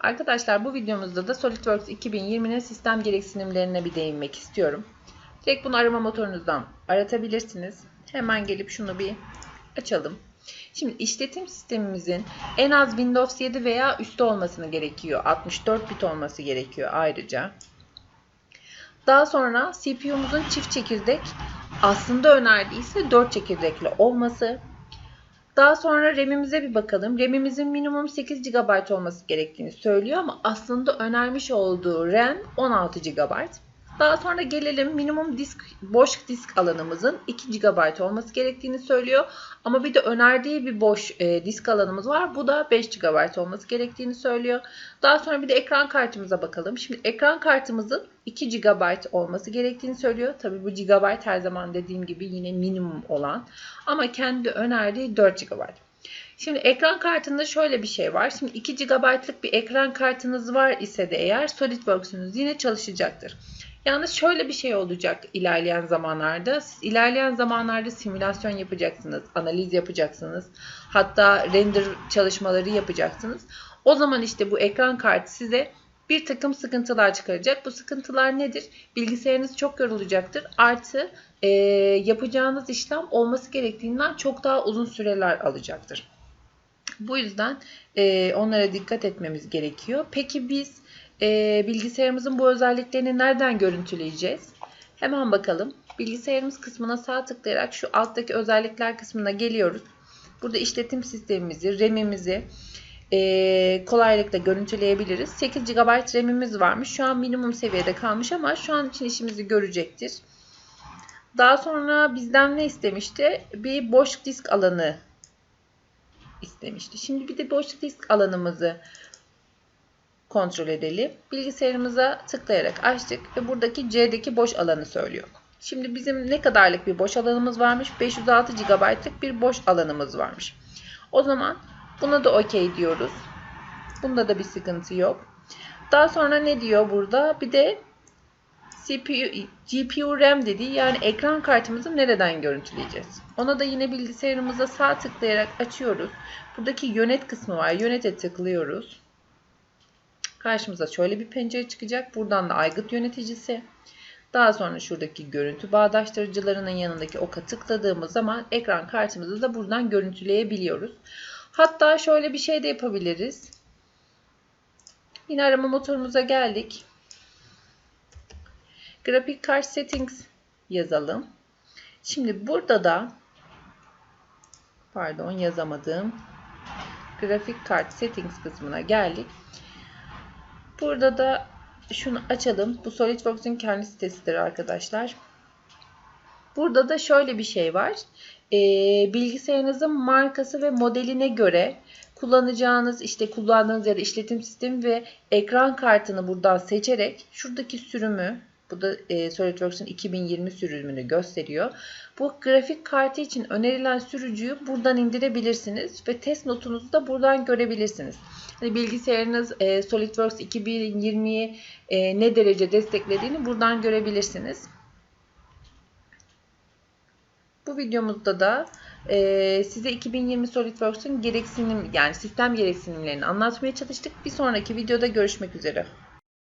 Arkadaşlar bu videomuzda da SolidWorks 2020'nin sistem gereksinimlerine bir değinmek istiyorum. Direkt bunu arama motorunuzdan aratabilirsiniz. Hemen gelip şunu bir açalım. Şimdi işletim sistemimizin en az Windows 7 veya üstü olmasını gerekiyor. 64 bit olması gerekiyor ayrıca. Daha sonra CPU'muzun çift çekirdek aslında önerdiği ise 4 çekirdekli olması. Daha sonra RAM'imize bir bakalım. RAM'imizin minimum 8 GB olması gerektiğini söylüyor ama aslında önermiş olduğu RAM 16 GB. Daha sonra gelelim minimum disk boş disk alanımızın 2 GB olması gerektiğini söylüyor. Ama bir de önerdiği bir boş e, disk alanımız var. Bu da 5 GB olması gerektiğini söylüyor. Daha sonra bir de ekran kartımıza bakalım. Şimdi ekran kartımızın 2 GB olması gerektiğini söylüyor. Tabii bu GB her zaman dediğim gibi yine minimum olan. Ama kendi önerdiği 4 GB. Şimdi ekran kartında şöyle bir şey var. Şimdi 2 GB'lık bir ekran kartınız var ise de eğer SolidWorks'unuz yine çalışacaktır. Yalnız şöyle bir şey olacak ilerleyen zamanlarda. Siz ilerleyen zamanlarda simülasyon yapacaksınız, analiz yapacaksınız. Hatta render çalışmaları yapacaksınız. O zaman işte bu ekran kartı size bir takım sıkıntılar çıkaracak. Bu sıkıntılar nedir? Bilgisayarınız çok yorulacaktır. Artı e, yapacağınız işlem olması gerektiğinden çok daha uzun süreler alacaktır. Bu yüzden e, onlara dikkat etmemiz gerekiyor. Peki biz e, bilgisayarımızın bu özelliklerini nereden görüntüleyeceğiz? Hemen bakalım. Bilgisayarımız kısmına sağ tıklayarak şu alttaki özellikler kısmına geliyoruz. Burada işletim sistemimizi, RAM'imizi e, kolaylıkla görüntüleyebiliriz. 8 GB RAM'imiz varmış. Şu an minimum seviyede kalmış ama şu an için işimizi görecektir. Daha sonra bizden ne istemişti? Bir boş disk alanı istemişti. Şimdi bir de boş disk alanımızı kontrol edelim. Bilgisayarımıza tıklayarak açtık ve buradaki C'deki boş alanı söylüyor. Şimdi bizim ne kadarlık bir boş alanımız varmış? 506 GB'lık bir boş alanımız varmış. O zaman buna da OK diyoruz. Bunda da bir sıkıntı yok. Daha sonra ne diyor burada? Bir de CPU, GPU RAM dediği yani ekran kartımızı nereden görüntüleyeceğiz? Ona da yine bilgisayarımıza sağ tıklayarak açıyoruz. Buradaki yönet kısmı var. Yönete tıklıyoruz. Karşımıza şöyle bir pencere çıkacak. Buradan da aygıt yöneticisi. Daha sonra şuradaki görüntü bağdaştırıcılarının yanındaki oka tıkladığımız zaman ekran kartımızı da buradan görüntüleyebiliyoruz. Hatta şöyle bir şey de yapabiliriz. Yine arama motorumuza geldik. Grafik Card Settings yazalım. Şimdi burada da pardon yazamadım. Grafik Card Settings kısmına geldik. Burada da şunu açalım. Bu SolidWorks'un kendi sitesidir arkadaşlar. Burada da şöyle bir şey var. E, bilgisayarınızın markası ve modeline göre kullanacağınız işte kullandığınız ya da işletim sistemi ve ekran kartını buradan seçerek şuradaki sürümü bu da e, SolidWorks'un 2020 sürümünü gösteriyor. Bu grafik kartı için önerilen sürücüyü buradan indirebilirsiniz ve test notunuzu da buradan görebilirsiniz. Hani bilgisayarınız e, SolidWorks 2020'yi e, ne derece desteklediğini buradan görebilirsiniz. Bu videomuzda da e, size 2020 SolidWorks'un gereksinim yani sistem gereksinimlerini anlatmaya çalıştık. Bir sonraki videoda görüşmek üzere.